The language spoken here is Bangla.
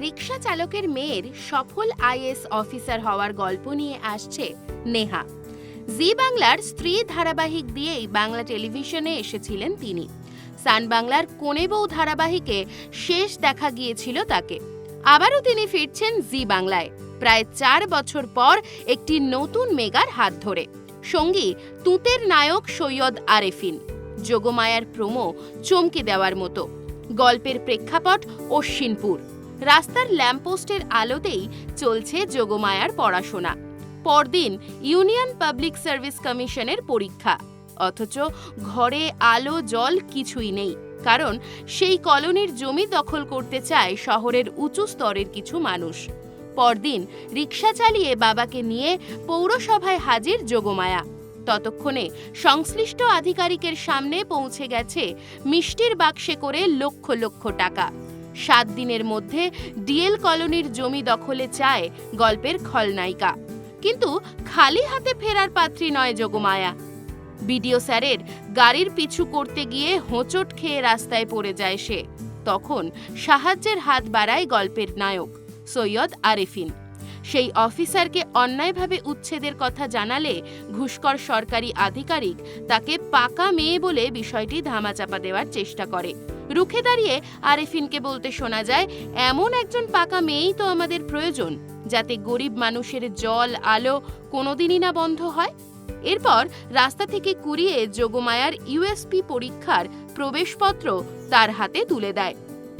রিক্সা চালকের মেয়ের সফল আইএস অফিসার হওয়ার গল্প নিয়ে আসছে নেহা। জি বাংলার স্ত্রী ধারাবাহিক দিয়েই বাংলা টেলিভিশনে এসেছিলেন তিনি। সান বাংলার কোনে বউ ধারাবাহিকে শেষ দেখা গিয়েছিল তাকে। আবারও তিনি ফিরছেন জি বাংলায়। প্রায় চার বছর পর একটি নতুন মেগার হাত ধরে। সঙ্গী, তুতের নায়ক সৈয়দ আরেফিন। যোগমায়ার প্রোমো চমকে দেওয়ার মতো। গল্পের প্রেক্ষাপট অশ্বিনপুর। রাস্তার ল্যাম্পপোস্টের আলোতেই চলছে যোগমায়ার পড়াশোনা। পরদিন ইউনিয়ন পাবলিক সার্ভিস কমিশনের পরীক্ষা। অথচ ঘরে আলো, জল কিছুই নেই। কারণ সেই কলোনির জমি দখল করতে চায় শহরের উঁচু স্তরের কিছু মানুষ। পরদিন রিক্সা চালিয়ে বাবাকে নিয়ে পৌরসভায় হাজির যোগমায়া। ততক্ষণে সংশ্লিষ্ট আধিকারিকের সামনে পৌঁছে গেছে মিষ্টির বাক্সে করে লক্ষ লক্ষ টাকা। সাত দিনের মধ্যে ডিএল কলোনির জমি দখলে চায় গল্পের খলনায়িকা। কিন্তু খালি হাতে ফেরার পাত্রী নয় যোগমায়া। বিডিও স্যারের গাড়ির পিছু করতে গিয়ে হোঁচট খেয়ে রাস্তায় পড়ে যায় সে। তখন সাহায্যের হাত বাড়ায় গল্পের নায়ক, সৈয়দ আরেফিন। সেই অফিসারকে অন্যায়ভাবে উচ্ছেদের কথা জানালে ঘুষকর সরকারি আধিকারিক তাকে পাকা মেয়ে বলে বিষয়টি ধামাচাপা দেওয়ার চেষ্টা করে। রুখে দাঁড়িয়ে আরেফিনকে বলতে শোনা যায়, এমন একজন পাকা মেয়েই তো আমাদের প্রয়োজন, যাতে গরিব মানুষের জল, আলো কোনোদিনই না বন্ধ হয়। এরপর রাস্তা থেকে কুড়িয়ে যোগমায়ার ইউএসপি পরীক্ষার প্রবেশপত্র তার হাতে তুলে দেয়।